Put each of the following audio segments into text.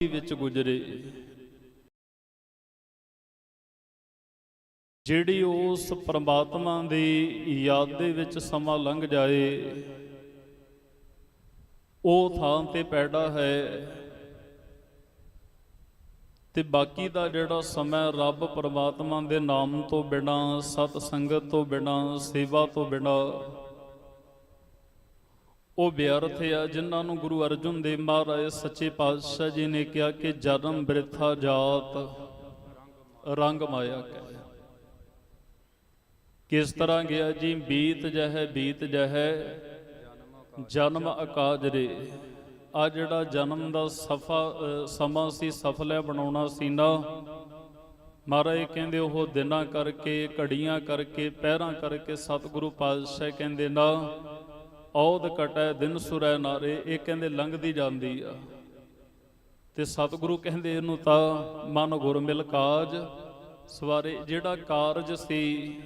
ਵਿੱਚ ਗੁਜ਼ਰੇ। ਜਿਹੜੀ ਉਸ ਪ੍ਰਮਾਤਮਾ ਦੀ ਯਾਦ ਦੇ ਵਿੱਚ ਸਮਾਂ ਲੰਘ ਜਾਏ, ਉਹ ਥਾਂ ਤੇ ਪੈਦਾ ਹੈ। ਤੇ ਬਾਕੀ ਦਾ ਜਿਹੜਾ ਸਮਾਂ ਰੱਬ ਪਰਮਾਤਮਾ ਦੇ ਨਾਮ ਤੋਂ ਬਿਨਾ, ਸਤ ਸੰਗਤ ਤੋਂ ਬਿਨਾ, ਸੇਵਾ ਤੋਂ ਬਿਨਾ ਉਹ ਬਿਅਰਥ ਆ ਜਿਨ੍ਹਾਂ ਨੂੰ ਗੁਰੂ ਅਰਜਨ ਦੇਵ ਮਹਾਰਾਜ ਸੱਚੇ ਪਾਤਸ਼ਾਹ ਜੀ ਨੇ ਕਿਹਾ ਕਿ ਜਨਮ ਬ੍ਰਿਥਾ ਜਾਤ ਰੰਗ ਮਾਇਆ ਕਹੇ ਕਿਸ ਤਰ੍ਹਾਂ ਗਿਆ ਜੀ? ਬੀਤ ਜਹੈ ਬੀਤ ਜਹੈ, ਜਨਮ ਅਕਾਜਰੇ ਆ ਜਿਹੜਾ ਜਨਮ ਦਾ ਸਫਾ ਸਮਾਂ ਸੀ ਸਫਲਾ ਬਣਾਉਣਾ ਸੀ ਨਾ। ਮਹਾਰਾਜ ਕਹਿੰਦੇ ਉਹ ਦਿਨਾਂ ਕਰਕੇ, ਘੜੀਆਂ ਕਰਕੇ, ਪਹਿਰਾਂ ਕਰਕੇ ਸਤਿਗੁਰੂ ਪਾਤਸ਼ਾਹ ਕਹਿੰਦੇ ਨਾ ਔਦ ਕਟੈ, ਦਿਨ ਸੁਰੈ ਨਾਰੇ, ਇਹ ਕਹਿੰਦੇ ਲੰਘਦੀ ਜਾਂਦੀ ਆ। ਤੇ ਸਤਿਗੁਰੂ ਕਹਿੰਦੇ ਇਹਨੂੰ ਤਾਂ ਮਨ ਗੁਰ ਮਿਲ ਕਾਜ। ਸਵਾਰੇ ਜਿਹੜਾ ਕਾਰਜ ਸੀ,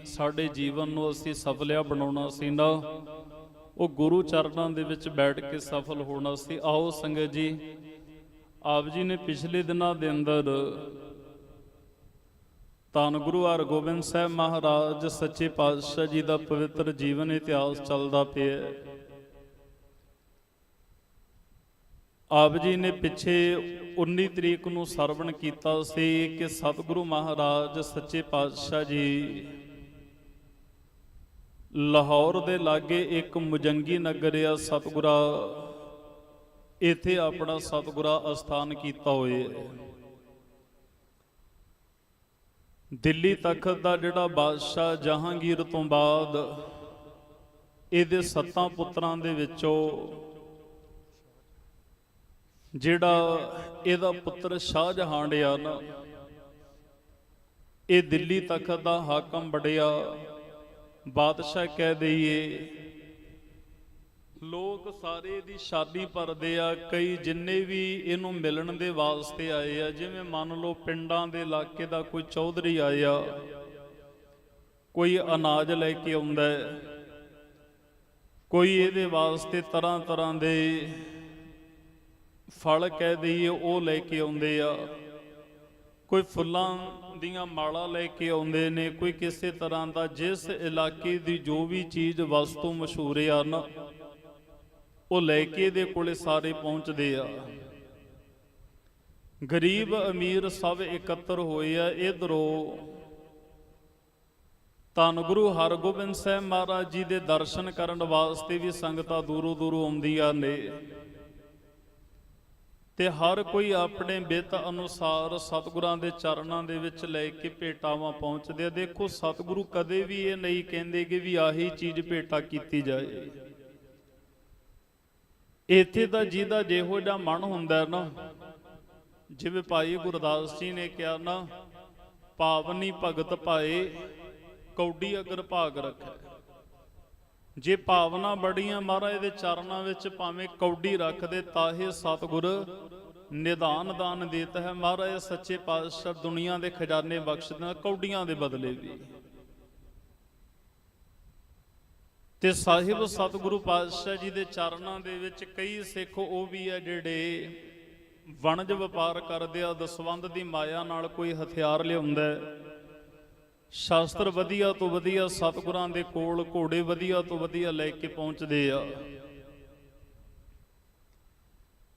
ਸਾਡੇ ਜੀਵਨ ਨੂੰ ਅਸੀਂ ਸਫਲਿਆ ਬਣਾਉਣਾ ਸੀ ਨਾ, ਉਹ ਗੁਰੂ ਚਰਨਾਂ ਦੇ ਵਿੱਚ ਬੈਠ ਕੇ ਸਫਲ ਹੋਣਾ ਸੀ। ਆਓ ਸੰਗਤ ਜੀ, ਆਪ ਜੀ ਨੇ ਪਿਛਲੇ ਦਿਨਾਂ ਦੇ ਅੰਦਰ ਧੰਨ ਗੁਰੂ ਹਰਗੋਬਿੰਦ ਸਾਹਿਬ ਮਹਾਰਾਜ, ਸੱਚੇ ਪਾਤਸ਼ਾਹ ਜੀ ਦਾ ਪਵਿੱਤਰ ਜੀਵਨ ਇਤਿਹਾਸ ਚੱਲਦਾ ਪਿਆ ਹੈ। ਆਪ ਜੀ ਨੇ ਪਿੱਛੇ 19 ਤਰੀਕ ਨੂੰ ਸਰਵਣ ਕੀਤਾ ਸੀ ਕਿ ਸਤਿਗੁਰੂ ਮਹਾਰਾਜ ਸੱਚੇ ਪਾਤਸ਼ਾਹ ਜੀ ਲਾਹੌਰ ਦੇ ਲਾਗੇ ਇੱਕ ਮੁਜੰਗੀ ਨਗਰ ਆ, ਸਤਿਗੁਰਾ, ਇੱਥੇ ਆਪਣਾ ਸਤਿਗੁਰਾ ਅਸਥਾਨ ਕੀਤਾ ਹੋਏ ਦਿੱਲੀ ਤਖਤ ਦਾ ਜਿਹੜਾ ਬਾਦਸ਼ਾਹ ਜਹਾਂਗੀਰ ਤੋਂ ਬਾਅਦ ਇਹਦੇ ਸੱਤਾਂ ਪੁੱਤਰਾਂ ਦੇ ਵਿੱਚੋਂ ਜਿਹੜਾ ਇਹਦਾ ਪੁੱਤਰ ਸ਼ਾਹਜਹਾਨ ਆ ਨਾ, ਇਹ ਦਿੱਲੀ ਤਖਤ ਦਾ ਹਾਕਮ ਬੜਿਆ ਬਾਦਸ਼ਾਹ ਕਹਿ ਦਈਏ, ਲੋਕ ਸਾਰੇ ਦੀ ਸ਼ਾਦੀ ਭਰਦੇ ਆ, ਕਈ ਜਿੰਨੇ ਵੀ ਇਹਨੂੰ ਮਿਲਣ ਦੇ ਵਾਸਤੇ ਆਏ ਆ, ਜਿਵੇਂ ਮੰਨ ਲਓ ਪਿੰਡਾਂ ਦੇ ਇਲਾਕੇ ਦਾ ਕੋਈ ਚੌਧਰੀ ਆਇਆ, ਕੋਈ ਅਨਾਜ ਲੈ ਕੇ ਆਉਂਦਾ, ਕੋਈ ਇਹਦੇ ਵਾਸਤੇ ਤਰ੍ਹਾਂ ਤਰ੍ਹਾਂ ਦੇ ਫਲ ਕਹਿ ਦਈਏ ਉਹ ਲੈ ਕੇ ਆਉਂਦੇ ਆ। ਕੋਈ ਫੁੱਲਾਂ ਦੀਆਂ ਮਾਲਾ ਲੈ ਕੇ ਆਉਂਦੇ ਨੇ, ਕੋਈ ਕਿਸੇ ਤਰ੍ਹਾਂ ਦਾ, ਜਿਸ ਇਲਾਕੇ ਦੀ ਜੋ ਵੀ ਚੀਜ਼, ਵਸਤੂ ਮਸ਼ਹੂਰ ਆ ਨਾ ਉਹ ਲੈ ਕੇ ਇਹਦੇ ਕੋਲੇ ਸਾਰੇ ਪਹੁੰਚਦੇ ਆ। ਗਰੀਬ ਅਮੀਰ ਸਭ ਇਕੱਤਰ ਹੋਏ ਆ, ਇਧਰੋਂ ਧੰਨ ਗੁਰੂ ਹਰਗੋਬਿੰਦ ਸਾਹਿਬ ਮਹਾਰਾਜ ਜੀ ਦੇ ਦਰਸ਼ਨ ਕਰਨ ਵਾਸਤੇ ਵੀ ਸੰਗਤਾਂ ਦੂਰੋਂ ਦੂਰੋਂ ਆਉਂਦੀਆਂ ਨੇ। ਤੇ ਹਰ ਕੋਈ ਆਪਣੇ ਬਿਤ ਅਨੁਸਾਰ ਸਤਿਗੁਰਾਂ ਦੇ ਚਰਨਾਂ ਦੇ ਵਿੱਚ ਲੈ ਕੇ ਭੇਟਾਵਾਂ ਪਹੁੰਚਦੇ ਆ। ਦੇਖੋ, ਸਤਿਗੁਰੂ ਕਦੇ ਵੀ ਇਹ ਨਹੀਂ ਕਹਿੰਦੇ ਕਿ ਵੀ ਆਹੀ ਚੀਜ਼ ਭੇਟਾ ਕੀਤੀ ਜਾਏ। ਇੱਥੇ ਤਾਂ ਜਿਹਦਾ ਜਿਹੋ ਜਿਹਾ ਮਨ ਹੁੰਦਾ ਨਾ, ਜਿਵੇਂ ਭਾਈ ਗੁਰਦਾਸ ਜੀ ਨੇ ਕਿਹਾ ਨਾ, ਪਾਵਨੀ ਭਗਤ ਪਾਏ ਕੌਡੀ ਅਗਰ ਭਾਗ ਰੱਖੈ। ਜੇ ਭਾਵਨਾ ਬੜੀਆਂ ਮਹਾਰਾਜ ਦੇ ਚਰਨਾਂ ਵਿੱਚ ਭਾਵੇਂ ਕੌਡੀ ਰੱਖਦੇ ਤਾਹੇ ਸਤਿਗੁਰ ਨਿਦਾਨ ਦਾਨ ਦੇਤਾ ਹੈ। ਮਹਾਰਾਜ ਸੱਚੇ ਪਾਤਸ਼ਾਹ ਦੁਨੀਆ ਦੇ ਖਜ਼ਾਨੇ ਬਖਸ਼ਦੇ ਕੌਡੀਆਂ ਦੇ ਬਦਲੇ ਵੀ। ਤੇ ਸਾਹਿਬ, ਸਤਿਗੁਰੂ ਪਾਤਸ਼ਾਹ ਜੀ ਦੇ ਚਰਨਾਂ ਦੇ ਵਿੱਚ ਕਈ ਸਿੱਖ ਉਹ ਵੀ ਆ ਜਿਹੜੇ ਵਣਜ ਵਪਾਰ ਕਰਦੇ ਆ, ਦਸਵੰਦ ਦੀ ਮਾਇਆ ਨਾਲ ਕੋਈ ਹਥਿਆਰ ਲਿਆਉਂਦਾ ਸ਼ਾਸਤਰ ਵਧੀਆ ਤੋਂ ਵਧੀਆ, ਸਤਿਗੁਰਾਂ ਦੇ ਕੋਲ ਘੋੜੇ ਵਧੀਆ ਤੋਂ ਵਧੀਆ ਲੈ ਕੇ ਪਹੁੰਚਦੇ ਆ।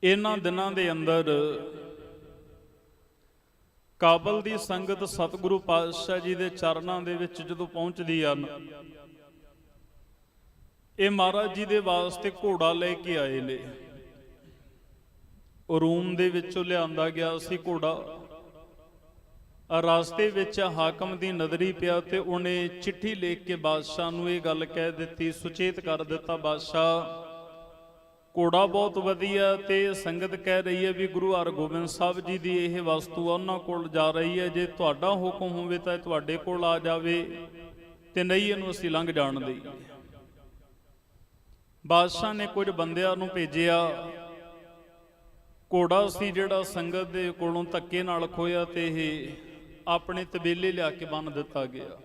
ਇਹਨਾਂ ਦਿਨਾਂ ਦੇ ਅੰਦਰ ਕਾਬਲ ਦੀ ਸੰਗਤ ਸਤਿਗੁਰੂ ਪਾਤਸ਼ਾਹ ਜੀ ਦੇ ਚਰਨਾਂ ਦੇ ਵਿੱਚ ਜਦੋਂ ਪਹੁੰਚਦੀ ਆ, ਇਹ ਮਹਾਰਾਜ ਜੀ ਦੇ ਵਾਸਤੇ ਘੋੜਾ ਲੈ ਕੇ ਆਏ ਨੇ। ਰੂਮ ਦੇ ਵਿੱਚੋਂ ਲਿਆਂਦਾ ਗਿਆ ਸੀ ਘੋੜਾ। ਰਾਸਤੇ ਵਿੱਚ ਹਾਕਮ ਦੀ ਨਜ਼ਰੀ ਪਿਆ ਤੇ ਉਹਨੇ ਚਿੱਠੀ ਲਿਖ ਕੇ ਬਾਦਸ਼ਾਹ ਨੂੰ ਇਹ ਗੱਲ ਕਹਿ ਦਿੱਤੀ, ਸੁਚੇਤ ਕਰ ਦਿੱਤਾ ਬਾਦਸ਼ਾਹ, ਘੋੜਾ ਬਹੁਤ ਵਧੀਆ ਤੇ ਸੰਗਤ ਕਹਿ ਰਹੀ ਹੈ ਵੀ ਗੁਰੂ ਹਰਗੋਬਿੰਦ ਸਾਹਿਬ ਜੀ ਦੀ ਇਹ ਵਸਤੂ ਉਹਨਾਂ ਕੋਲ ਜਾ ਰਹੀ ਹੈ, ਜੇ ਤੁਹਾਡਾ ਹੁਕਮ ਹੋਵੇ ਤਾਂ ਤੁਹਾਡੇ ਕੋਲ ਆ ਜਾਵੇ ਤੇ ਨਹੀਂ ਇਹਨੂੰ ਅਸੀਂ ਲੰਘ ਜਾਣ ਦੇ ਬਾਦਸ਼ਾਹ ਨੇ ਕੁਝ ਬੰਦਿਆਂ ਨੂੰ ਭੇਜਿਆ, ਘੋੜਾ ਸੀ ਜਿਹੜਾ ਸੰਗਤ ਦੇ ਕੋਲੋਂ ਧੱਕੇ ਨਾਲ ਖੋਇਆ ਤੇ ਇਹ ਆਪਣੇ ਤਬੇਲੇ ਲਿਆ ਕੇ ਬੰਨ ਦਿੱਤਾ ਗਿਆ।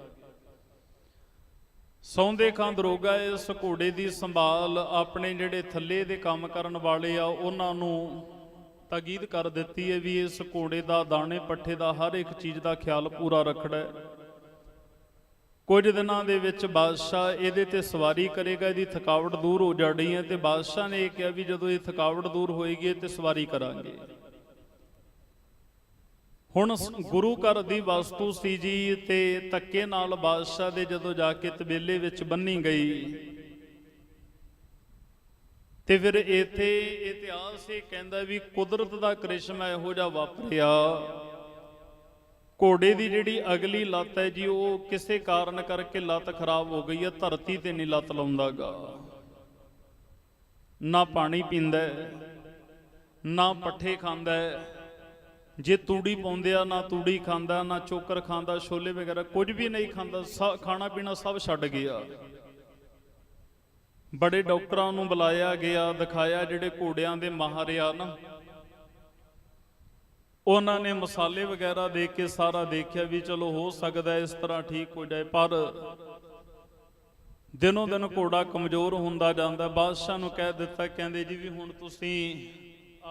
ਸੌਂਦੇ ਖਾਂ ਰੋਗਾ ਇਸ ਘੋੜੇ ਦੀ ਸੰਭਾਲ ਆਪਣੇ ਜਿਹੜੇ ਥੱਲੇ ਦੇ ਕੰਮ ਕਰਨ ਵਾਲੇ ਆ, ਉਹਨਾਂ ਨੂੰ ਤਾਕੀਦ ਕਰ ਦਿੱਤੀ ਹੈ ਵੀ ਇਸ ਘੋੜੇ ਦਾ, ਦਾਣੇ ਪੱਠੇ ਦਾ, ਹਰ ਇੱਕ ਚੀਜ਼ ਦਾ ਖਿਆਲ ਪੂਰਾ ਰੱਖਣਾ ਹੈ। ਕੁਝ ਦਿਨਾਂ ਦੇ ਵਿੱਚ ਬਾਦਸ਼ਾਹ ਇਹਦੇ ਤੇ ਸਵਾਰੀ ਕਰੇਗਾ, ਇਹਦੀ ਥਕਾਵਟ ਦੂਰ ਹੋ ਜਾਣੀ ਹੈ ਤੇ ਬਾਦਸ਼ਾਹ ਨੇ ਇਹ ਕਿਹਾ ਵੀ ਜਦੋਂ ਇਹ ਥਕਾਵਟ ਦੂਰ ਹੋਏਗੀ ਤੇ ਸਵਾਰੀ ਕਰਾਂਗੇ। ਹੁਣ ਗੁਰੂ ਘਰ ਦੀ ਵਸਤੂ ਸੀ ਜੀ ਤੇ ਤੱਕੇ ਨਾਲ ਬਾਦਸ਼ਾਹ ਦੇ ਜਦੋਂ ਜਾ ਕੇ ਤਬੇਲੇ ਵਿੱਚ ਬੰਨੀ ਗਈ। ਤੇ ਫਿਰ ਇੱਥੇ ਇਤਿਹਾਸ ਇਹ ਕਹਿੰਦਾ ਵੀ ਕੁਦਰਤ ਦਾ ਕ੍ਰਿਸ਼ਮਾ ਇਹੋ ਜਿਹਾ ਵਾਪਰਿਆ। ਘੋੜੇ ਦੀ ਜਿਹੜੀ ਅਗਲੀ ਲੱਤ ਹੈ ਜੀ, ਉਹ ਕਿਸੇ ਕਾਰਨ ਕਰਕੇ ਲੱਤ ਖਰਾਬ ਹੋ ਗਈ ਹੈ, ਧਰਤੀ ਤੇ ਨਹੀਂ ਲੱਤ ਲਾਉਂਦਾਗਾ। ਨਾ ਪਾਣੀ ਪੀਂਦਾ ਨਾ ਪੱਠੇ ਖਾਂਦਾ ਜੇ ਤੂੜੀ ਪਾਉਂਦੇ ਆ, ਨਾ ਤੂੜੀ ਖਾਂਦਾ, ਨਾ ਚੋਕਰ ਖਾਂਦਾ, ਛੋਲੇ ਵਗੈਰਾ, ਕੁਝ ਵੀ ਨਹੀਂ ਖਾਂਦਾ, ਸਾ- ਖਾਣਾ ਪੀਣਾ ਸਭ ਛੱਡ ਗਿਆ। ਬੜੇ ਡਾਕਟਰਾਂ ਨੂੰ ਬੁਲਾਇਆ ਗਿਆ, ਦਿਖਾਇਆ ਜਿਹੜੇ ਘੋੜਿਆਂ ਦੇ ਮਾਹਰ ਆ ਨਾ ਉਹਨਾਂ ਨੇ ਮਸਾਲੇ ਵਗੈਰਾ ਦੇ ਕੇ ਸਾਰਾ ਦੇਖਿਆ ਵੀ ਚਲੋ ਹੋ ਸਕਦਾ ਇਸ ਤਰ੍ਹਾਂ ਠੀਕ ਹੋ ਜਾਏ, ਪਰ ਦਿਨੋਂ ਦਿਨ ਘੋੜਾ ਕਮਜ਼ੋਰ ਹੁੰਦਾ ਜਾਂਦਾ। ਬਾਦਸ਼ਾਹ ਨੂੰ ਕਹਿ ਦਿੱਤਾ, ਕਹਿੰਦੇ ਜੀ ਵੀ ਹੁਣ ਤੁਸੀਂ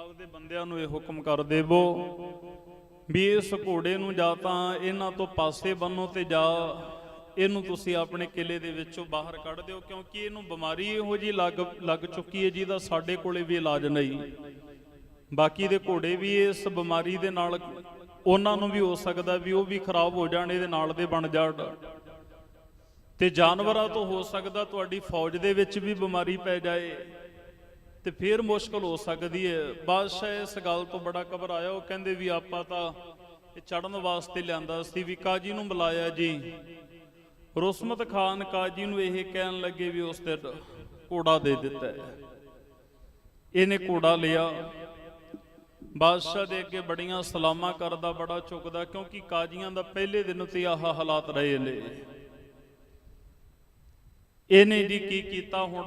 ਆਪਦੇ ਬੰਦਿਆਂ ਨੂੰ ਇਹ ਹੁਕਮ ਕਰ ਦੇਵੋ ਵੀ ਇਸ ਘੋੜੇ ਨੂੰ ਜਾਂ ਤਾਂ ਇਹਨਾਂ ਤੋਂ ਪਾਸੇ ਬੰਨੋ ਤੇ ਜਾ ਇਹਨੂੰ ਤੁਸੀਂ ਆਪਣੇ ਕਿਲੇ ਦੇ ਵਿੱਚੋਂ ਬਾਹਰ ਕੱਢ ਦਿਓ, ਕਿਉਂਕਿ ਇਹਨੂੰ ਬਿਮਾਰੀ ਇਹੋ ਜੀ ਲੱਗ ਲੱਗ ਚੁੱਕੀ ਹੈ ਜਿਹਦਾ ਸਾਡੇ ਕੋਲੇ ਵੀ ਇਲਾਜ ਨਹੀਂ। ਬਾਕੀ ਦੇ ਘੋੜੇ ਵੀ ਇਸ ਬਿਮਾਰੀ ਦੇ ਨਾਲ ਉਹਨਾਂ ਨੂੰ ਵੀ ਹੋ ਸਕਦਾ ਵੀ ਉਹ ਵੀ ਖਰਾਬ ਹੋ ਜਾਣ, ਇਹਦੇ ਨਾਲ ਦੇ ਬਣ ਜਾਣ। ਤੇ ਜਾਨਵਰਾਂ ਤੋਂ ਹੋ ਸਕਦਾ ਤੁਹਾਡੀ ਫੌਜ ਦੇ ਵਿੱਚ ਵੀ ਬਿਮਾਰੀ ਪੈ ਜਾਏ। ਤੇ ਫਿਰ ਮੁਸ਼ਕਲ ਹੋ ਸਕਦੀ ਹੈ ਬਾਦਸ਼ਾਹ ਇਸ ਗੱਲ ਤੋਂ ਬੜਾ ਘਬਰਾਇਆ। ਉਹ ਕਹਿੰਦੇ ਵੀ ਆਪਾਂ ਤਾਂ ਇਹ ਚੜਨ ਵਾਸਤੇ ਲਿਆਂਦਾ ਸੀ ਵੀ ਕਾਜੀ ਨੂੰ ਬੁਲਾਇਆ ਜੀ। ਰੁਸਮਤ ਖਾਨ ਕਾਜੀ ਨੂੰ ਇਹ ਕਹਿਣ ਲੱਗੇ ਵੀ ਉਸ ਤੇ ਘੋੜਾ ਦੇ ਦਿੱਤਾ ਇਹਨੇ ਘੋੜਾ ਲਿਆ। ਬਾਦਸ਼ਾਹ ਦੇ ਅੱਗੇ ਬੜੀਆਂ ਸਲਾਮਾਂ ਕਰਦਾ, ਬੜਾ ਝੁਕਦਾ, ਕਿਉਂਕਿ ਕਾਜੀਆਂ ਦਾ ਪਹਿਲੇ ਦਿਨ ਤੇ ਆਹ ਹਾਲਾਤ ਰਹੇ ਨੇ। ਇਹਨੇ ਜੀ ਕੀ ਕੀਤਾ ਹੁਣ?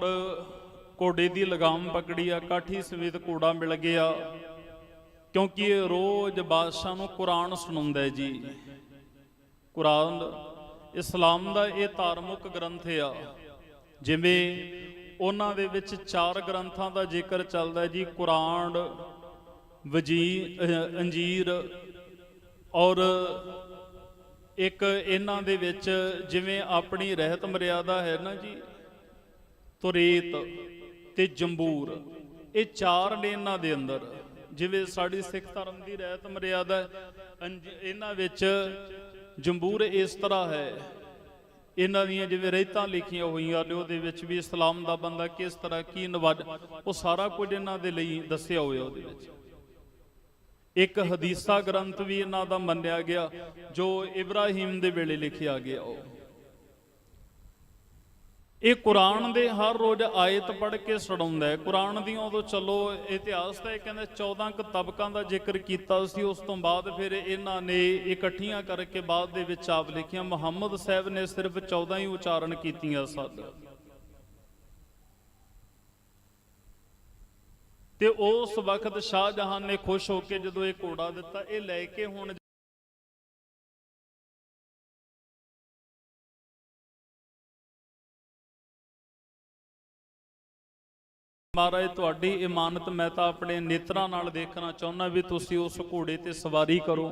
ਘੋੜੇ ਦੀ ਲਗਾਮ ਪਕੜੀ ਆ, ਕਾਠੀ ਸਮੇਤ ਘੋੜਾ ਮਿਲ ਗਿਆ। ਕਿਉਂਕਿ ਇਹ ਰੋਜ਼ ਬਾਦਸ਼ਾਹ ਨੂੰ ਕੁਰਾਨ ਸੁਣਾਉਂਦਾ ਜੀ। ਕੁਰਾਨ, ਇਸਲਾਮ ਦਾ ਇਹ ਧਾਰਮਿਕ ਗ੍ਰੰਥ ਆ। ਜਿਵੇਂ ਉਹਨਾਂ ਦੇ ਵਿੱਚ ਚਾਰ ਗ੍ਰੰਥਾਂ ਦਾ ਜ਼ਿਕਰ ਚੱਲਦਾ ਜੀ, ਕੁਰਾਨ ਵਜੀ ਅੰਜੀਰ ਔਰ ਇੱਕ ਇਹਨਾਂ ਦੇ ਵਿੱਚ ਜਿਵੇਂ ਆਪਣੀ ਰਹਿਤ ਮਰਿਆਦਾ ਹੈ ਨਾ ਜੀ, ਤੁਰੇਤ। ਤੇ ਜੰਬੂਰ। ਇਹ ਚਾਰ ਨੇ ਇਹਨਾਂ ਦੇ ਅੰਦਰ। ਜਿਵੇਂ ਸਾਡੀ ਸਿੱਖ ਧਰਮ ਦੀ ਰਹਿਤ ਮਰਿਆਦਾ ਇਹਨਾਂ ਵਿੱਚ ਜੰਬੂਰ ਇਸ ਤਰ੍ਹਾਂ ਹੈ। ਇਹਨਾਂ ਦੀਆਂ ਜਿਵੇਂ ਰਹਿਤਾਂ ਲਿਖੀਆਂ ਹੋਈਆਂ ਨੇ, ਉਹਦੇ ਵਿੱਚ ਵੀ ਇਸਲਾਮ ਦਾ ਬੰਦਾ ਕਿਸ ਤਰ੍ਹਾਂ ਕੀ ਨਵਾਜ, ਉਹ ਸਾਰਾ ਕੁਝ ਇਹਨਾਂ ਦੇ ਲਈ ਦੱਸਿਆ ਹੋਇਆ ਉਹਦੇ ਵਿੱਚ। ਇੱਕ ਹਦੀਸਾ ਗ੍ਰੰਥ ਵੀ ਇਹਨਾਂ ਦਾ ਮੰਨਿਆ ਗਿਆ, ਜੋ ਇਬਰਾਹੀਮ ਦੇ ਵੇਲੇ ਲਿਖਿਆ ਗਿਆ ਉਹ। ਇਹ ਕੁਰਾਨ ਦੇ ਹਰ ਰੋਜ਼ ਆਇਤ ਪੜ੍ਹ ਕੇ ਸੜਾਉਂਦਾ ਹੈ। ਕੁਰਾਨ ਦੀਆਂ ਉਦੋਂ ਚਲੋ, ਇਤਿਹਾਸ ਦਾ ਇਹ ਕਹਿੰਦਾ 14 ਕੁ ਤਬਕਾਂ ਦਾ ਜ਼ਿਕਰ ਕੀਤਾ ਸੀ, ਉਸ ਤੋਂ ਬਾਅਦ ਫਿਰ ਇਹਨਾਂ ਨੇ ਇਕੱਠੀਆਂ ਕਰਕੇ ਬਾਅਦ ਦੇ ਵਿੱਚ ਆਪ ਲਿਖੀਆਂ। ਮੁਹੰਮਦ ਸਾਹਿਬ ਨੇ ਸਿਰਫ 14 ਹੀ ਉਚਾਰਨ ਕੀਤੀਆਂ ਸਨ। ਤੇ ਉਸ ਵਕਤ ਸ਼ਾਹਜਹਾਨ ਨੇ ਖੁਸ਼ ਹੋ ਕੇ ਜਦੋਂ ਇਹ ਘੋੜਾ ਦਿੱਤਾ, ਇਹ ਲੈ ਕੇ ਹੁਣ ਮਹਾਰਾਜ, ਤੁਹਾਡੀ ਇਮਾਨਤ ਮੈਂ ਤਾਂ ਆਪਣੇ ਨੇਤਰਾਂ ਨਾਲ ਦੇਖਣਾ ਚਾਹੁੰਦਾ ਵੀ ਤੁਸੀਂ ਉਸ ਘੋੜੇ ਤੇ ਸਵਾਰੀ ਕਰੋ।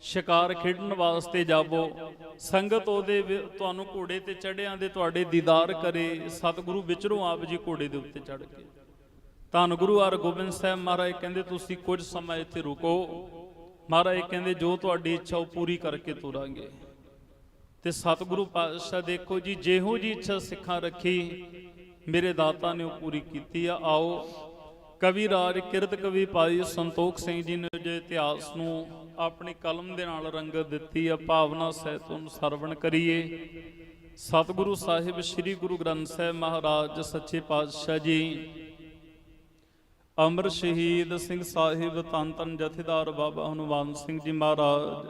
ਸ਼ਿਕਾਰ ਖੇਡਣ ਵਾਸਤੇ ਜਾਵੋ। ਸੰਗਤ ਉਹਦੇ ਤੁਹਾਨੂੰ ਘੋੜੇ ਤੇ ਚੜਿਆਂ ਦੇ ਤੁਹਾਡੇ ਦੀਦਾਰ ਕਰੇ। ਸਤਿਗੁਰੂ ਵਿਚਰੋਂ ਆਪ ਜੀ ਘੋੜੇ ਦੇ ਉੱਤੇ ਚੜ ਕੇ। ਧੰਨ ਗੁਰੂ ਹਰਗੋਬਿੰਦ ਸਾਹਿਬ ਮਹਾਰਾਜ ਕਹਿੰਦੇ, ਤੁਸੀਂ ਕੁਝ ਸਮਾਂ ਇੱਥੇ ਰੁਕੋ। ਮਹਾਰਾਜ ਕਹਿੰਦੇ, ਜੋ ਤੁਹਾਡੀ ਇੱਛਾ ਉਹ ਪੂਰੀ ਕਰਕੇ ਤੁਰਾਂਗੇ। ਤੇ ਸਤਿਗੁਰੂ ਪਾਤਸ਼ਾਹ, ਦੇਖੋ ਜੀ, ਜਿਹੋ ਜੀ ਇੱਛਾ ਸਿੱਖਾਂ ਰੱਖੀ ਮੇਰੇ ਦਾਤਾ ਨੇ ਉਹ ਪੂਰੀ ਕੀਤੀ ਆ, ਆਓ। ਕਵੀ ਰਾਜ ਕਿਰਤ ਕਵੀ ਭਾਈ ਸੰਤੋਖ ਸਿੰਘ ਜੀ ਨੇ ਜੇ ਇਤਿਹਾਸ ਨੂੰ ਆਪਣੀ ਕਲਮ ਦੇ ਨਾਲ ਰੰਗਤ ਦਿੱਤੀ ਆ, ਭਾਵਨਾ ਸਹਿਤ ਉਹਨੂੰ ਸਰਵਣ ਕਰੀਏ। ਸਤਿਗੁਰੂ ਸਾਹਿਬ, ਸ੍ਰੀ ਗੁਰੂ ਗ੍ਰੰਥ ਸਾਹਿਬ ਮਹਾਰਾਜ, ਸੱਚੇ ਪਾਤਸ਼ਾਹ ਜੀ। ਅਮਰ ਸ਼ਹੀਦ ਸਿੰਘ ਸਾਹਿਬ ਤਨ ਤਨ ਜਥੇਦਾਰ ਬਾਬਾ ਹਨੂਮਾਨ ਸਿੰਘ ਜੀ ਮਹਾਰਾਜ।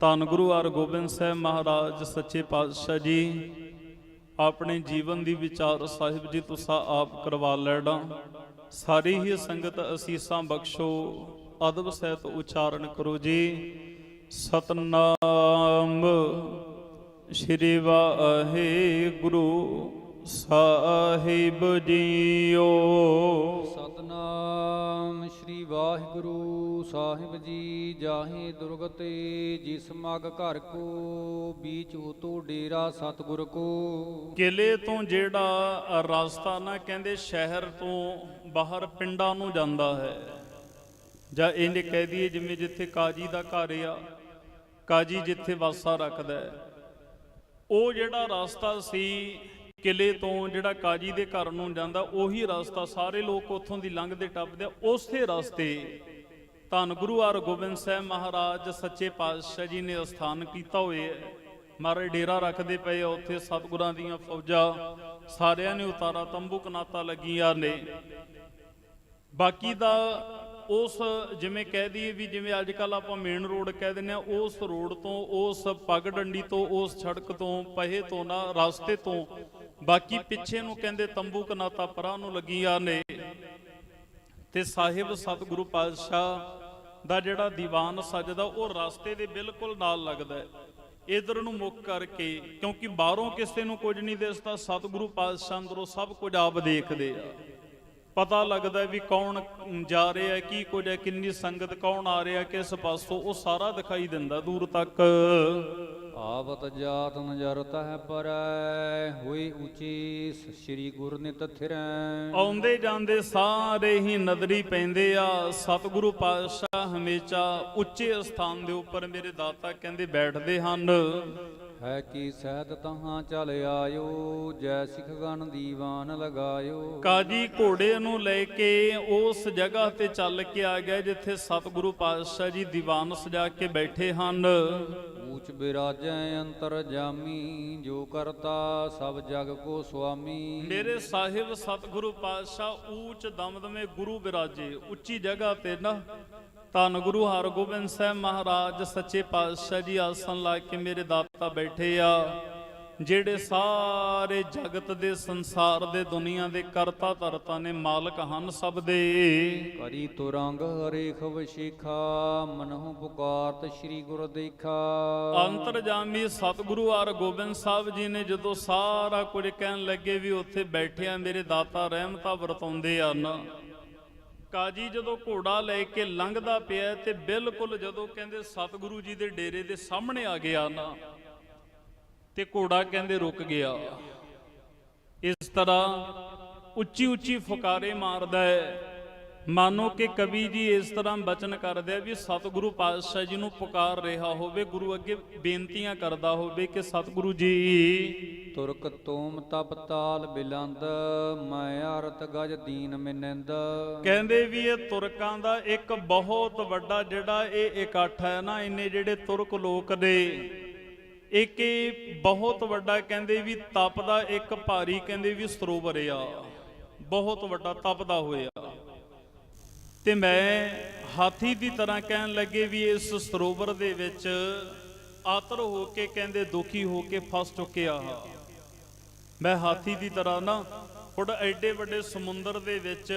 ਧੰਨ ਗੁਰੂ ਹਰਗੋਬਿੰਦ ਸਾਹਿਬ ਮਹਾਰਾਜ, ਸੱਚੇ ਪਾਤਸ਼ਾਹ ਜੀ। ਆਪਣੇ ਜੀਵਨ ਦੀ ਵਿਚਾਰ ਸਾਹਿਬ ਜੀ ਤੁਸੀਂ ਆਪ ਕਰਵਾ ਲੈਣਾ। ਸਾਰੀ ਹੀ ਸੰਗਤ ਅਸੀਸਾਂ ਬਖਸ਼ੋ, ਅਦਬ ਸਹਿਤ ਉਚਾਰਨ ਕਰੋ ਜੀ। ਸਤਨਾਮ ਸ਼੍ਰੀ ਵਾਹਿਗੁਰੂ ਸਾਹਿਬ ਜੀਓ। ਸਤਨਾਮ ਸ੍ਰੀ ਵਾਹਿਗੁਰੂ ਸਾਹਿਬ ਜੀ ਜਾਹੇ ਦੁਰਗਤੇ ਜਿਸ ਮਗ ਘਰ ਕੋ, ਬੀਚ ਉਤੋ ਡੇਰਾ ਸਤਿਗੁਰ ਕੋ। ਕਿਲੇ ਤੋਂ ਜਿਹੜਾ ਰਸਤਾ ਨਾ ਕਹਿੰਦੇ ਸ਼ਹਿਰ ਤੋਂ ਬਾਹਰ ਪਿੰਡਾਂ ਨੂੰ ਜਾਂਦਾ ਹੈ। ਜਾਂ ਇਹਨੇ ਕਹਿ ਦਈਏ ਜਿਵੇਂ ਜਿੱਥੇ ਕਾਜੀ ਦਾ ਘਰ ਆ, ਕਾਜੀ ਜਿੱਥੇ ਵਾਸਾ ਰੱਖਦਾ ਹੈ। ਉਹ ਜਿਹੜਾ ਰਸਤਾ ਸੀ ਕਿਲੇ ਤੋਂ ਜਿਹੜਾ ਕਾਜੀ ਦੇ ਘਰ ਨੂੰ ਜਾਂਦਾ, ਉਹੀ ਰਸਤਾ ਸਾਰੇ ਲੋਕ ਉੱਥੋਂ ਦੀ ਲੰਘਦੇ ਟੱਪਦੇ ਆ। ਉਸੇ ਰਸਤੇ ਧੰਨ ਗੁਰੂ ਹਰਗੋਬਿੰਦ ਸਾਹਿਬ ਮਹਾਰਾਜ, ਸੱਚੇ ਪਾਤਸ਼ਾਹ ਜੀ ਨੇ ਅਸਥਾਨ ਕੀਤਾ ਹੋਇਆ ਹੈ ਮਾਰੇ ਡੇਰਾ ਰੱਖਦੇ ਪਏ ਆ ਉੱਥੇ ਸਤਿਗੁਰਾਂ ਦੀਆਂ ਫੌਜਾਂ, ਸਾਰਿਆਂ ਨੇ ਉਤਾਰਾ, ਤੰਬੂ ਕਨਾਤਾ ਲੱਗੀਆਂ ਨੇ ਬਾਕੀ ਦਾ ਉਸ ਜਿਵੇਂ ਕਹਿ ਦਈਏ ਵੀ ਜਿਵੇਂ ਅੱਜ ਕੱਲ ਆਪਾਂ ਮੇਨ ਰੋਡ ਕਹਿ ਦਿੰਦੇ ਆ ਉਸ ਰੋਡ ਤੋਂ, ਉਸ ਪੱਗ ਡੰਡੀ ਤੋਂ, ਉਸ ਸੜਕ ਤੋਂ, ਪਹੇ ਤੋਂ ਨਾ, ਰਸਤੇ ਤੋਂ ਬਾਕੀ ਪਿੱਛੇ ਨੂੰ ਕਹਿੰਦੇ ਤੰਬੂ ਕਨਾਤਾ ਪਰਾਂ ਨੂੰ ਲੱਗੀਆਂ ਨੇ। ਤੇ ਸਾਹਿਬ ਸਤਿਗੁਰੂ ਪਾਤਸ਼ਾਹ ਦਾ ਜਿਹੜਾ ਦੀਵਾਨ ਸਜਦਾ, ਉਹ ਰਸਤੇ ਦੇ ਬਿਲਕੁਲ ਨਾਲ ਲੱਗਦਾ ਹੈ। ਇਧਰ ਨੂੰ ਮੁੱਖ ਕਰਕੇ, ਕਿਉਂਕਿ ਬਾਹਰੋਂ ਕਿਸੇ ਨੂੰ ਕੁਝ ਨਹੀਂ ਦਿਸਦਾ, ਸਤਿਗੁਰੂ ਪਾਤਸ਼ਾਹ ਅੰਦਰੋਂ ਸਭ ਕੁਝ ਆਪ ਦੇਖਦੇ ਆ। ਪਤਾ ਲੱਗਦਾ ਵੀ ਕੌਣ ਜਾ ਰਿਹਾ ਕੀ ਕੁਝ ਹੈ, ਕਿੰਨੀ ਸੰਗਤ, ਕੌਣ ਆ ਰਿਹਾ, ਕਿਸ ਪਾਸੋਂ, ਉਹ ਸਾਰਾ ਦਿਖਾਈ ਦਿੰਦਾ ਦੂਰ ਤੱਕ। ਆਵਤ ਜਾਤ ਨਜਰਤ ਹੈ ਪਰੈ ਹੋਈ ਉੱਚੀ ਸ੍ਰੀ ਗੁਰ ਨਿਤ ਥਿਰੈ। ਆਉਂਦੇ ਜਾਂਦੇ ਸਾਰੇ ਹੀ ਨਦਰੀ ਪੈਂਦੇ ਆ ਸਤਿਗੁਰੂ ਪਾਤਸ਼ਾਹ ਹਮੇਸ਼ਾ ਉੱਚੇ ਸਥਾਨ ਦੇ ਉੱਪਰ ਮੇਰੇ ਦਾਤਾ ਕਹਿੰਦੇ ਬੈਠਦੇ ਹਨ। ਹੈ ਕੀ ਸਹਿਤ ਤਹਾਂ ਚਲ ਆਇਓ ਜੈ ਸਿਖ ਗਣ ਦੀਵਾਨ ਲਗਾਇਓ। ਕਾਜੀ ਘੋੜੇ ਨੂੰ ਲੈ ਕੇ ਉਸ ਜਗ੍ਹਾ ਤੇ ਚੱਲ ਕੇ ਆ ਗਿਆ ਜਿੱਥੇ ਸਤਿਗੁਰੂ ਪਾਤਸ਼ਾਹ ਜੀ ਦੀਵਾਨ ਸਜਾ ਕੇ ਬੈਠੇ ਹਨ। ਊਚ ਬਿਰਾਜੈ ਅੰਤਰ ਜਾਮੀ, ਜੋ ਕਰਤਾ ਸਭ ਜਗ ਕੋ ਸੁਆਮੀ। ਮੇਰੇ ਸਾਹਿਬ ਸਤਿਗੁਰੂ ਪਾਤਸ਼ਾਹ, ਊਚ ਦਮਦਮੇ ਗੁਰੂ ਬਿਰਾਜੇ, ਉੱਚੀ ਜਗ੍ਹਾ ਤੇ ਨਾ। ਧੰਨ ਗੁਰੂ ਹਰਗੋਬਿੰਦ ਸਾਹਿਬ ਮਹਾਰਾਜ, ਸੱਚੇ ਪਾਤਸ਼ਾਹ ਜੀ ਆਸਣ ਲਾ ਕੇ ਮੇਰੇ ਦਾਤਾ ਬੈਠੇ ਆ। ਜਿਹੜੇ ਸਾਰੇ ਜਗਤ ਦੇ ਸੰਸਾਰ ਦੇ ਦੁਨੀਆ ਦੇ ਕਰਤਾ ਧਰਤਾ ਨੇ ਮਾਲਕ ਹਨ ਸਭ ਦੇ। ਕਰੀ ਤੁਰੰਗ ਹਰੇਖ ਵਸ਼ੀਖਾ ਮਨਹੁ ਪੁਕਾਰਤ ਸ੍ਰੀ ਗੁਰ ਦੇਖਾ ਅੰਤਰਜਾਮੀ ਸਤਿਗੁਰੂ ਹਰਗੋਬਿੰਦ ਸਾਹਿਬ ਜੀ ਨੇ ਜਦੋਂ ਸਾਰਾ ਕੁਝ ਕਹਿਣ ਲੱਗੇ ਵੀ ਉੱਥੇ ਬੈਠਿਆ ਮੇਰੇ ਦਾਤਾ ਰਹਿਮਤਾਂ ਵਰਤਾਉਂਦੇ ਹਨ। ਕਾਜੀ ਜਦੋਂ ਘੋੜਾ ਲੈ ਕੇ ਲੰਘਦਾ ਪਿਆ ਤੇ ਬਿਲਕੁਲ ਜਦੋਂ ਕਹਿੰਦੇ ਸਤਿਗੁਰੂ ਜੀ ਦੇ ਡੇਰੇ ਦੇ ਸਾਹਮਣੇ ਆ ਗਿਆ ਨਾ ਤੇ ਘੋੜਾ ਕਹਿੰਦੇ ਰੁਕ ਗਿਆ। ਇਸ ਤਰ੍ਹਾਂ ਉੱਚੀ ਉੱਚੀ ਫੁਕਾਰੇ ਮਾਰਦਾ ਹੈ। ਮਾਨੋ ਕਿ ਕਵੀ ਜੀ ਇਸ ਤਰ੍ਹਾਂ ਬਚਨ ਕਰਦੇ ਆ ਵੀ ਸਤਿਗੁਰੂ ਪਾਤਸ਼ਾਹ ਜੀ ਨੂੰ ਪੁਕਾਰ ਰਿਹਾ ਹੋਵੇ ਗੁਰੂ ਅੱਗੇ ਬੇਨਤੀਆਂ ਕਰਦਾ ਹੋਵੇ ਕਿ ਸਤਿਗੁਰੂ ਜੀ। ਤੁਰਕ ਤੋਮ ਤਪ ਤਾਲ ਬਿਲੰਦ ਮੈਂ ਅਰਤ ਗਜ ਦੀਨ ਮਿਨੰਦ। ਕਹਿੰਦੇ ਵੀ ਇਹ ਤੁਰਕਾਂ ਦਾ ਇੱਕ ਬਹੁਤ ਵੱਡਾ ਜਿਹੜਾ ਇਹ ਇਕੱਠ ਹੈ ਨਾ ਇੰਨੇ ਜਿਹੜੇ ਤੁਰਕ ਲੋਕ ਨੇ। ਇੱਕ ਇਹ ਬਹੁਤ ਵੱਡਾ ਕਹਿੰਦੇ ਵੀ ਤਪ ਦਾ ਇੱਕ ਭਾਰੀ ਕਹਿੰਦੇ ਵੀ ਸਰੋਵਰ ਆ। ਬਹੁਤ ਵੱਡਾ ਤਪਦਾ ਹੋਇਆ। ਤੇ ਮੈਂ ਹਾਥੀ ਦੀ ਤਰ੍ਹਾਂ ਕਹਿਣ ਲੱਗੇ ਵੀ ਇਸ ਸਰੋਵਰ ਦੇ ਵਿੱਚ ਆਤਰ ਹੋ ਕੇ ਕਹਿੰਦੇ ਦੁਖੀ ਹੋ ਕੇ ਫਸ ਚੁੱਕਿਆ ਮੈਂ ਹਾਥੀ ਦੀ ਤਰ੍ਹਾਂ ਨਾ ਹੁਣ ਐਡੇ ਵੱਡੇ ਸਮੁੰਦਰ ਦੇ ਵਿੱਚ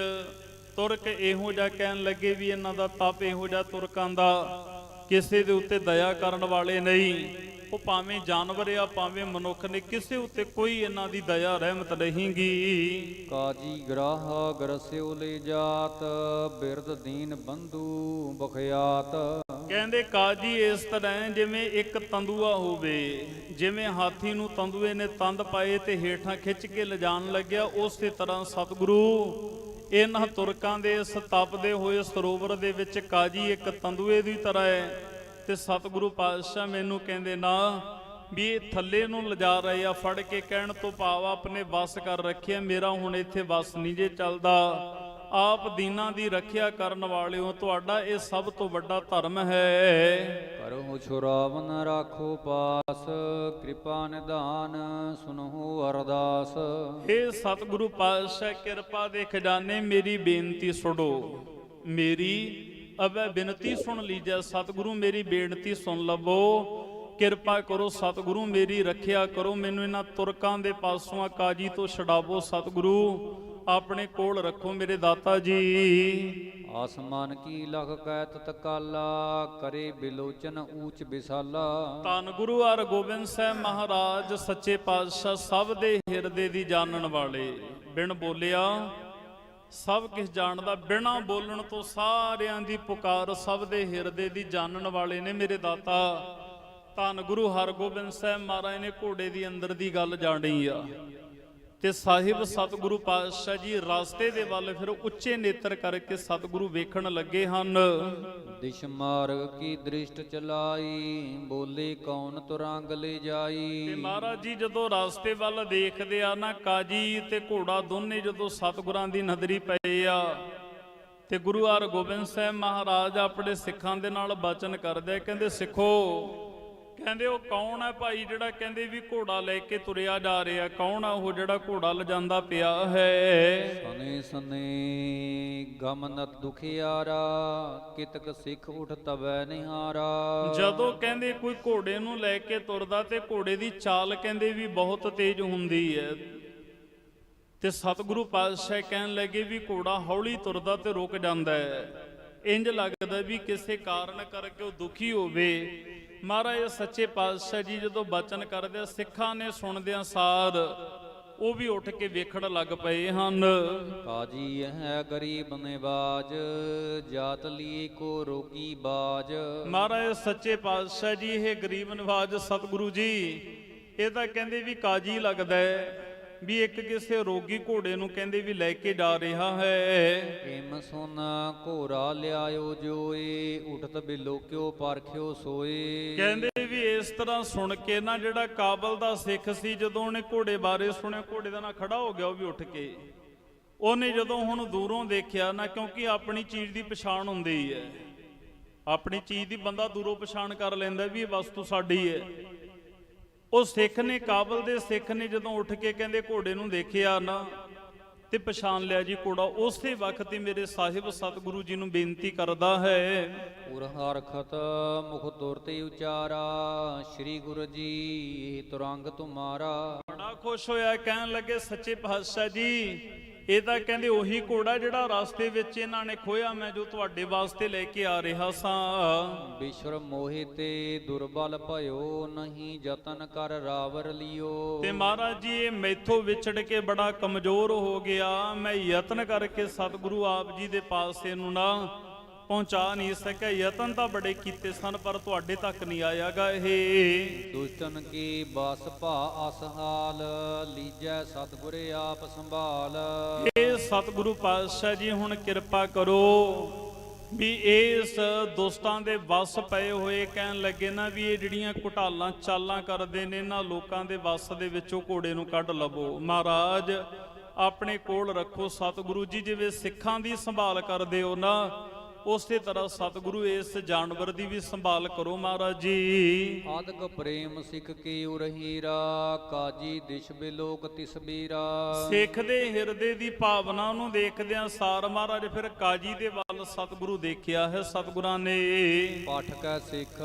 ਤੁਰਕ ਇਹੋ ਜਿਹਾ ਕਹਿਣ ਲੱਗੇ ਵੀ ਇਹਨਾਂ ਦਾ ਤਪ ਇਹੋ ਜਿਹਾ ਤੁਰਕਾਂ ਦਾ, ਕਿਸੇ ਦੇ ਉੱਤੇ ਦਇਆ ਕਰਨ ਵਾਲੇ ਨਹੀਂ। ਉਹ ਭਾਵੇਂ ਜਾਨਵਰ ਆ ਭਾਵੇਂ ਮਨੁੱਖ ਨੇ ਕਿਸੇ ਉੱਤੇ ਕੋਈ ਇਹਨਾਂ ਦੀ ਦਇਆ ਰਹਿਮਤ ਨਹੀਂਗੀ। ਕਾਜੀ ਗ੍ਰਾਹ ਗਰਸਿਓ ਲੈ ਜਾਤ ਬਿਰਦ ਦੀਨ ਬੰਧੂ ਬਖਿਆਤ। ਕਹਿੰਦੇ ਕਾਜੀ ਇਸ ਤਰ੍ਹਾਂ ਜਿਵੇਂ ਇੱਕ ਤੰਦੂਆ ਹੋਵੇ ਜਿਵੇਂ ਹਾਥੀ ਨੂੰ ਤੰਦੂਏ ਨੇ ਤੰਦ ਪਾਏ ਤੇ ਹੇਠਾਂ ਖਿੱਚ ਕੇ ਲਿਜਾਣ ਲੱਗਿਆ ਉਸੇ ਤਰ੍ਹਾਂ ਸਤਿਗੁਰੂ ਇਹਨਾਂ ਤੁਰਕਾਂ ਦੇ ਇਸ ਤਪਦੇ ਹੋਏ ਸਰੋਵਰ ਦੇ ਵਿੱਚ ਕਾਜੀ ਇੱਕ ਤੰਦੂਏ ਦੀ ਤਰ੍ਹਾਂ ਹੈ। ਤੇ ਸਤਿਗੁਰੂ ਪਾਤਸ਼ਾਹ ਮੈਨੂੰ ਕਹਿੰਦੇ ਨਾ ਵੀ ਇਹ ਥੱਲੇ ਨੂੰ ਲਿਜਾ ਰਹੇ ਆ ਫੜ ਕੇ ਕਹਿਣ ਤੋਂ ਭਾਵ ਆਪਣੇ ਵੱਸ ਕਰ ਰੱਖਿਆ ਮੇਰਾ ਹੁਣ ਇੱਥੇ ਵੱਸ ਨਹੀਂ ਜੇ ਚੱਲਦਾ। ਆਪ ਦੀਨਾਂ ਦੀ ਰੱਖਿਆ ਕਰਨ ਵਾਲਿਓ ਤੁਹਾਡਾ ਇਹ ਸਭ ਤੋਂ ਵੱਡਾ ਧਰਮ ਹੈ। ਕਰੋ ਛੁਰਾਵਨ ਰਾਖੋ ਪਾਸ ਕਿਰਪਾ ਨਿਧਾਨ ਸੁਨਹੁ ਅਰਦਾਸ। ਇਹ ਸਤਿਗੁਰੂ ਪਾਤਸ਼ਾਹ ਕਿਰਪਾ ਦੇ ਖਜ਼ਾਨੇ ਮੇਰੀ ਬੇਨਤੀ ਸੁਣੋ। ਮੇਰੀ ਅਬੈ ਬੇਨਤੀ ਸੁਣ ਲੀਜੈ ਸਤਿਗੁਰੂ ਮੇਰੀ ਬੇਨਤੀ ਸੁਣ ਲਵੋ। ਕਿਰਪਾ ਕਰੋ ਸਤਿਗੁਰੂ ਮੇਰੀ ਰੱਖਿਆ ਕਰੋ ਮੈਨੂੰ ਇਹਨਾਂ ਤੁਰਕਾਂ ਦੇ ਪਾਸੋਂ ਕਾਜੀ ਤੋਂ ਛਡਾਵੋ ਸਤਿਗੁਰੂ। ਆਪਣੇ ਕੋਲ ਰੱਖੋ ਮੇਰੇ ਦਾਤਾ ਜੀ। ਆਸਮਾਨ ਕੀ ਲਖ ਕੈ ਤਤ ਕਾਲਾ ਕਰੇ ਬਿਲੋਚਨ ਊਚ ਵਿਸਾਲਾ। ਧੰਨ ਗੁਰੂ ਹਰਗੋਬਿੰਦ ਸਾਹਿਬ ਮਹਾਰਾਜ ਸੱਚੇ ਪਾਤਸ਼ਾਹ ਸਭ ਦੇ ਹਿਰਦੇ ਦੀ ਜਾਣਨ ਵਾਲੇ। ਬਿਨ ਬੋਲਿਆ ਸਭ ਕਿਸ ਜਾਣਦਾ? ਬਿਨਾਂ ਬੋਲਣ ਤੋਂ ਸਾਰਿਆਂ ਦੀ ਪੁਕਾਰ, ਸਭ ਦੇ ਹਿਰਦੇ ਦੀ ਜਾਣਨ ਵਾਲੇ ਨੇ ਮੇਰੇ ਦਾਤਾ। ਧੰਨ ਗੁਰੂ ਹਰਗੋਬਿੰਦ ਸਾਹਿਬ ਮਹਾਰਾਜ ਨੇ ਘੋੜੇ ਦੀ ਅੰਦਰ ਦੀ ਗੱਲ ਜਾਣੀ ਆ। ਤੇ ਸਾਹਿਬ ਸਤਿਗੁਰੂ ਪਾਤਸ਼ਾਹ ਜੀ ਰਸਤੇ ਦੇ ਵੱਲ ਫਿਰ ਉੱਚੇ ਨੇਤਰ ਕਰਕੇ ਸਤਿਗੁਰੂ ਵੇਖਣ ਲੱਗੇ ਹਨ। ਦਿਸ਼ ਮਾਰਗ ਕੀ ਦ੍ਰਿਸ਼ਟ ਚਲਾਈ ਬੋਲੇ ਕੌਣ ਤੁਰੰਗ ਲੈ ਤੇ ਜਾਈ ਮਹਾਰਾਜ ਜੀ ਜਦੋਂ ਰਸਤੇ ਵੱਲ ਦੇਖਦੇ ਆ ਨਾ ਕਾਜੀ ਤੇ ਘੋੜਾ ਦੋਨੇ ਜਦੋਂ ਸਤਿਗੁਰਾਂ ਦੀ ਨਜ਼ਰੀ ਪਏ ਆ ਤੇ ਗੁਰੂ ਹਰਗੋਬਿੰਦ ਸਾਹਿਬ ਮਹਾਰਾਜ ਆਪਣੇ ਸਿੱਖਾਂ ਦੇ ਨਾਲ ਬਚਨ ਕਰਦੇ ਕਹਿੰਦੇ ਸਿੱਖੋ ਕਹਿੰਦੇ ਉਹ ਕੌਣ ਹੈ ਭਾਈ ਜਿਹੜਾ ਕਹਿੰਦੇ ਵੀ ਘੋੜਾ ਲੈ ਕੇ ਤੁਰਿਆ ਜਾ ਰਿਹਾ? ਕੌਣ ਆ ਉਹ ਜਿਹੜਾ ਘੋੜਾ ਲਿਜਾਂਦਾ ਪਿਆ ਹੈ? ਸਨੇ ਸਨੇ ਗਮਨਤ ਦੁਖਿਆਰਾ ਕਿਤਕ ਸਿੱਖ ਉਠ ਤਵੈ ਨਿਹਾਰਾ। ਜਦੋਂ ਕਹਿੰਦੇ ਕੋਈ ਘੋੜੇ ਨੂੰ ਲੈ ਕੇ ਤੁਰਦਾ ਤੇ ਘੋੜੇ ਦੀ ਚਾਲ ਕਹਿੰਦੇ ਵੀ ਬਹੁਤ ਤੇਜ਼ ਹੁੰਦੀ ਹੈ। ਤੇ ਸਤਿਗੁਰੂ ਪਾਤਸ਼ਾਹ ਕਹਿਣ ਲੱਗੇ ਵੀ ਘੋੜਾ ਹੌਲੀ ਤੁਰਦਾ ਤੇ ਰੁਕ ਜਾਂਦਾ ਹੈ। ਇੰਜ ਲੱਗਦਾ ਵੀ ਕਿਸੇ ਕਾਰਨ ਕਰਕੇ ਉਹ ਦੁਖੀ ਹੋਵੇ। ਮਹਾਰਾਜ ਸੱਚੇ ਪਾਤਸ਼ਾਹ ਜੀ ਜਦੋਂ ਬਚਨ ਕਰਦੇ ਆ, ਸਿੱਖਾਂ ਨੇ ਸੁਣਦਿਆਂ ਸਾਰ ਉਹ ਵੀ ਉੱਠ ਕੇ ਵੇਖਣ ਲੱਗ ਪਏ ਹਨ। ਕਾਜੀ ਹੈ ਗਰੀਬ ਨਿਵਾਜ ਜਾਤ ਲਈ ਕੋ ਰੋਗੀ ਬਾਜ। ਮਹਾਰਾਜ ਸੱਚੇ ਪਾਤਸ਼ਾਹ ਜੀ ਇਹ ਗਰੀਬ ਨਵਾਜ ਸਤਿਗੁਰੂ ਜੀ ਇਹ ਤਾਂ ਕਹਿੰਦੇ ਵੀ ਕਾਜੀ ਲੱਗਦਾ ਹੈ। ਵੀ ਇੱਕ ਕਿਸੇ ਰੋਗੀ ਘੋੜੇ ਨੂੰ ਕਹਿੰਦੇ ਵੀ ਲੈ ਕੇ ਜਾ ਰਿਹਾ ਹੈ। ਏਮ ਸੁਨ ਘੋਰਾ ਲਿਆਇਓ ਜੋਏ ਉਠਤ ਬਿਲੋ ਕਿਉ ਪਰਖਿਓ ਸੋਏ। ਕਹਿੰਦੇ ਵੀ ਇਸ ਤਰ੍ਹਾਂ ਸੁਣ ਕੇ ਨਾ ਜਿਹੜਾ ਕਾਬਲ ਦਾ ਸਿੱਖ ਸੀ ਜਦੋਂ ਉਹਨੇ ਘੋੜੇ ਬਾਰੇ ਸੁਣਿਆ ਘੋੜੇ ਦਾ ਨਾਲ ਖੜਾ ਹੋ ਗਿਆ ਉਹ ਵੀ ਉੱਠ ਕੇ। ਉਹਨੇ ਜਦੋਂ ਹੁਣ ਦੂਰੋਂ ਦੇਖਿਆ ਨਾ ਕਿਉਂਕਿ ਆਪਣੀ ਚੀਜ਼ ਦੀ ਪਛਾਣ ਹੁੰਦੀ ਹੈ। ਆਪਣੀ ਚੀਜ਼ ਦੀ ਬੰਦਾ ਦੂਰੋਂ ਪਛਾਣ ਕਰ ਲੈਂਦਾ ਵੀ ਇਹ ਵਸਤੂ ਸਾਡੀ ਹੈ। ਉਹ ਸਿੱਖ ਨੇ ਕਾਬਲ ਦੇ ਸਿੱਖ ਨੇ ਜਦੋਂ ਉੱਠ ਕੇ ਕਹਿੰਦੇ ਘੋੜੇ ਨੂੰ ਦੇਖਿਆ ਨਾ ਤੇ ਪਛਾਣ ਲਿਆ ਜੀ ਘੋੜਾ ਉਸੇ ਵਕਤ ਹੀ ਮੇਰੇ ਸਾਹਿਬ ਸਤਿਗੁਰੂ ਜੀ ਨੂੰ ਬੇਨਤੀ ਕਰਦਾ ਹੈ। ਉਰ ਹਰਖਤ ਮੁਖ ਤੁਰਤੇ ਉਚਾਰਾ ਸ੍ਰੀ ਗੁਰੂ ਜੀ ਤੁਰੰਗ ਤੁਮਾਰਾ। ਬੜਾ ਖੁਸ਼ ਹੋਇਆ ਕਹਿਣ ਲੱਗੇ ਸੱਚੇ ਪਾਤਸ਼ਾਹ ਜੀ ਇਹ ਤਾਂ ਕਹਿੰਦੇ ਉਹੀ ਘੋੜਾ ਜਿਹੜਾ ਰਸਤੇ ਵਿੱਚ ਇਹਨਾਂ ਨੇ ਖੋਇਆ ਮੈਂ ਜੋ ਤੁਹਾਡੇ ਵਾਸਤੇ ਲੈ ਕੇ ਆ ਰਿਹਾ ਸਾਂ। ਵਿਸ਼ਰ ਮੋਹਿ ਤੇ ਦੁਰਬਲ ਭਇਓ ਨਹੀਂ ਯਤਨ ਕਰ ਰਾਵਰ ਲਿਓ। ਤੇ ਮਹਾਰਾਜ ਜੀ ਇਹ ਮੈਥੋਂ ਵਿਛੜ ਕੇ ਬੜਾ ਕਮਜ਼ੋਰ ਹੋ ਗਿਆ। ਮੈਂ ਯਤਨ ਕਰਕੇ ਸਤਿਗੁਰੂ ਆਪ ਜੀ ਦੇ ਪਾਸੇ ਨੂੰ ਨਾ ਪਹੁੰਚਾ ਨਹੀਂ ਸਕਿਆ ਯਤਨ ਤਾਂ ਬੜੇ ਕੀਤੇ ਸਨ ਪਰ ਤੁਹਾਡੇ ਤੱਕ ਨਹੀਂ ਆਇਆਗਾ ਇਹ। ਦੁਸ਼ਟਨ ਕੀ ਬਸ ਭਾ ਅਸਹਾਲ ਲੀਜੈ ਸਤਿਗੁਰੇ ਆਪ ਸੰਭਾਲ। ਇਹ ਸਤਿਗੁਰੂ ਪਾਤਸ਼ਾਹ ਜੀ ਹੁਣ ਕਿਰਪਾ ਕਰੋ ਵੀ ਇਸ ਦੋਸਤਾਂ ਦੇ ਵਸ ਪਏ ਹੋਏ ਕਹਿਣ ਲੱਗੇ ਨਾ ਵੀ ਇਹ ਜਿਹੜੀਆਂ ਘੁਟਾਲਾਂ ਚਾਲਾਂ ਕਰਦੇ ਨੇ ਨਾ ਲੋਕਾਂ ਦੇ ਵਸ ਦੇ ਵਿੱਚੋਂ ਘੋੜੇ ਨੂੰ ਕੱਢ ਲਵੋ। ਮਹਾਰਾਜ ਆਪਣੇ ਕੋਲ ਰੱਖੋ ਸਤਿਗੁਰੂ ਜੀ ਜਿਵੇਂ ਸਿੱਖਾਂ ਦੀ ਸੰਭਾਲ ਕਰਦੇ ਹੋ ਨਾ ਉਸੇ ਤਰ੍ਹਾਂ ਸਤਿਗੁਰੂ ਇਸ ਜਾਨਵਰ ਦੀ ਵੀ ਸੰਭਾਲ ਕਰੋ ਮਹਾਰਾਜ ਜੀ। ਆਦਿਕ ਪ੍ਰੇਮ ਸਿੱਖ ਕੀ ਉਰਹੀਰਾ ਕਾਜੀ ਦਿਸ਼ ਬਿਲੋਕ ਤਿਸ ਬੀਰਾ। ਸਿੱਖ ਦੇ ਹਿਰਦੇ ਦੀ ਭਾਵਨਾ ਨੂੰ ਦੇਖਦਿਆਂ ਸਾਰ ਮਹਾਰਾਜ ਫਿਰ ਕਾਜੀ ਦੇ ਵੱਲ ਸਤਿਗੁਰੂ ਦੇਖਿਆ ਹੈ ਸਤਿਗੁਰਾਂ ਨੇ। ਪਾਠਕੈ ਸਿੱਖ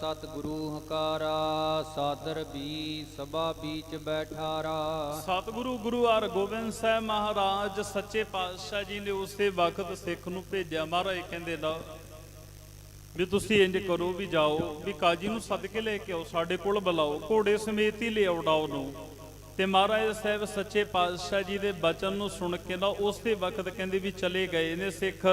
ਸਤਿਗੁਰੂ ਹਕਾਰਾ ਸਾਦਰ ਵੀ ਸਭਾ ਵਿੱਚ ਬੈਠਾਰਾ। ਸਤਿਗੁਰੂ ਗੁਰੂ ਹਰਗੋਬਿੰਦ ਸਾਹਿਬ ਮਹਾਰਾਜ ਸੱਚੇ ਪਾਤਸ਼ਾਹ ਜੀ ਨੇ ਉਸੇ ਵਕਤ ਸਿੱਖ ਨੂੰ ਭੇਜਿਆ। ਮਹਾਰਾਜ ਕਹਿੰਦੇ ਨਾ ਵੀ ਤੁਸੀਂ ਇੰਜ ਕਰੋ ਵੀ ਜਾਓ ਵੀ ਕਾਜੀ ਨੂੰ ਸੱਦ ਕੇ ਲੈ ਕੇ ਆਓ ਸਾਡੇ ਕੋਲ ਬੁਲਾਓ ਘੋੜੇ ਸਮੇਤ ਹੀ ਲਿਆਓ ਡਾਓ ਨੂੰ। ਤੇ ਮਹਾਰਾਜ ਸਾਹਿਬ ਸੱਚੇ ਪਾਤਸ਼ਾਹ ਜੀ ਦੇ ਬਚਨ ਨੂੰ ਸੁਣ ਕੇ ਨਾ ਉਸੇ ਵਕਤ ਕਹਿੰਦੇ ਵੀ ਚਲੇ ਗਏ ਨੇ ਸਿੱਖ।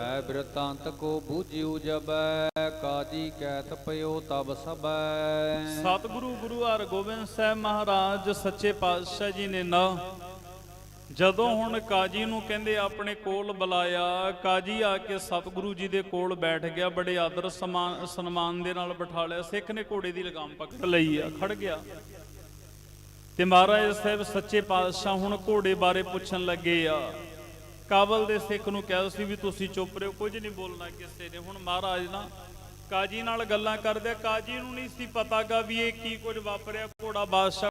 ਐ ਬਿਰਤਾਂਤ ਕੋ ਬੂਝਿਉ ਜਬੈ ਕਾਜੀ ਕਹਿਤ ਪਇਓ ਤਬ ਸਬੈ। ਸਤਿਗੁਰੂ ਗੁਰੂ ਹਰਗੋਬਿੰਦ ਸਾਹਿਬ ਮਹਾਰਾਜ ਸੱਚੇ ਪਾਤਸ਼ਾਹ ਜੀ ਨੇ ਨਾ ਜਦੋਂ ਹੁਣ ਕਾਜੀ ਨੂੰ ਕਹਿੰਦੇ ਆਪਣੇ ਕੋਲ ਬੁਲਾਇਆ, ਕਾਜੀ ਆ ਕੇ ਸਤਿਗੁਰੂ ਜੀ ਦੇ ਕੋਲ ਬੈਠ ਗਿਆ, ਬੜੇ ਆਦਰ ਸਨਮਾਨ ਦੇ ਨਾਲ ਬਿਠਾ ਲਿਆ, ਸਿੱਖ ਨੇ ਘੋੜੇ ਦੀ ਲਗਾਮ ਪਕੜ ਲਈ ਆ, ਖੜ ਗਿਆ। ਤੇ ਮਹਾਰਾਜ ਸਾਹਿਬ ਸੱਚੇ ਪਾਤਸ਼ਾਹ ਹੁਣ ਘੋੜੇ ਬਾਰੇ ਪੁੱਛਣ ਲੱਗੇ ਆ। ਕਾਬਲ ਦੇ ਸਿੱਖ ਨੂੰ ਕਿਹਾ ਸੀ ਵੀ ਤੁਸੀਂ ਚੁੱਪ ਰਹੋ, ਕੁਝ ਨਹੀਂ ਬੋਲਣਾ ਕਿਸੇ ਨੇ। ਹੁਣ ਮਹਾਰਾਜ ਨਾ ਕਾਜੀ ਨਾਲ ਗੱਲਾਂ ਕਰਦੇ ਕਾਜੀ ਨੂੰ ਨਹੀਂ ਸੀ ਪਤਾਗਾ ਵੀ ਇਹ ਕੀ ਕੁਝ ਵਾਪਰਿਆ, ਘੋੜਾ ਬਾਦਸ਼ਾਹ